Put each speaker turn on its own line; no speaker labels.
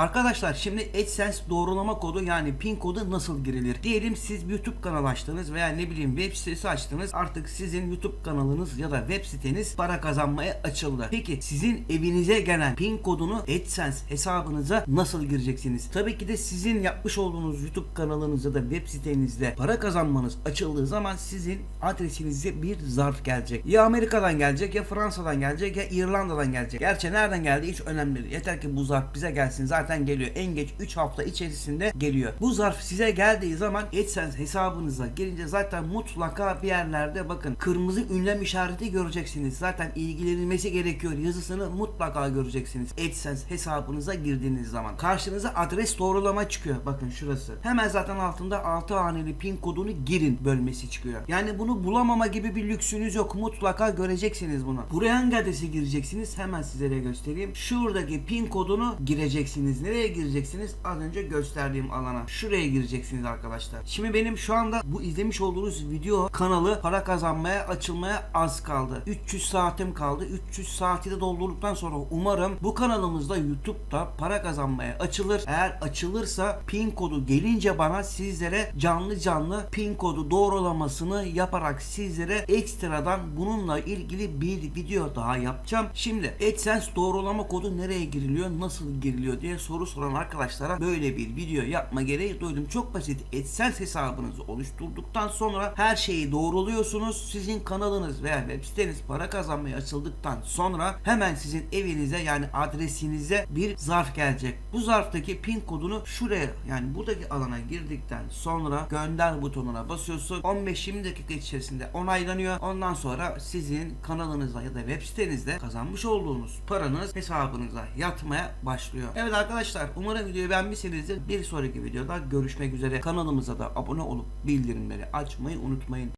Arkadaşlar şimdi AdSense doğrulama kodu yani pin kodu nasıl girilir? Diyelim siz YouTube kanalı açtınız veya ne bileyim web sitesi açtınız. Artık sizin YouTube kanalınız ya da web siteniz para kazanmaya açıldı. Peki sizin evinize gelen pin kodunu AdSense hesabınıza nasıl gireceksiniz? Tabii ki de sizin yapmış olduğunuz YouTube kanalınız ya da web sitenizde para kazanmanız açıldığı zaman sizin adresinize bir zarf gelecek. Ya Amerika'dan gelecek ya Fransa'dan gelecek ya İrlanda'dan gelecek. Gerçi nereden geldi hiç önemli değil. Yeter ki bu zarf bize gelsin zaten geliyor. En geç 3 hafta içerisinde geliyor. Bu zarf size geldiği zaman AdSense hesabınıza girince zaten mutlaka bir yerlerde bakın kırmızı ünlem işareti göreceksiniz. Zaten ilgilenilmesi gerekiyor yazısını mutlaka göreceksiniz. AdSense hesabınıza girdiğiniz zaman. Karşınıza adres doğrulama çıkıyor. Bakın şurası. Hemen zaten altında 6 haneli pin kodunu girin bölmesi çıkıyor. Yani bunu bulamama gibi bir lüksünüz yok. Mutlaka göreceksiniz bunu. Buraya hangi adresi gireceksiniz? Hemen size de göstereyim. Şuradaki pin kodunu gireceksiniz. Nereye gireceksiniz? Az önce gösterdiğim alana. Şuraya gireceksiniz arkadaşlar. Şimdi benim şu anda bu izlemiş olduğunuz video kanalı para kazanmaya açılmaya az kaldı. 300 saatim kaldı. 300 saati de doldurduktan sonra umarım bu kanalımızda YouTube'da para kazanmaya açılır. Eğer açılırsa pin kodu gelince bana sizlere canlı canlı pin kodu doğrulamasını yaparak sizlere ekstradan bununla ilgili bir video daha yapacağım. Şimdi AdSense doğrulama kodu nereye giriliyor, nasıl giriliyor diye soru soran arkadaşlara böyle bir video yapma gereği duydum. Çok basit. AdSense hesabınızı oluşturduktan sonra her şeyi doğruluyorsunuz. Sizin kanalınız veya web siteniz para kazanmaya açıldıktan sonra hemen sizin evinize yani adresinize bir zarf gelecek. Bu zarftaki pin kodunu şuraya yani buradaki alana girdikten sonra gönder butonuna basıyorsun. 15-20 dakika içerisinde onaylanıyor. Ondan sonra sizin kanalınızda ya da web sitenizde kazanmış olduğunuz paranız hesabınıza yatmaya başlıyor. Evet arkadaşlar umarım videoyu beğenmişsinizdir. Bir sonraki videoda görüşmek üzere. Kanalımıza da abone olup bildirimleri açmayı unutmayın.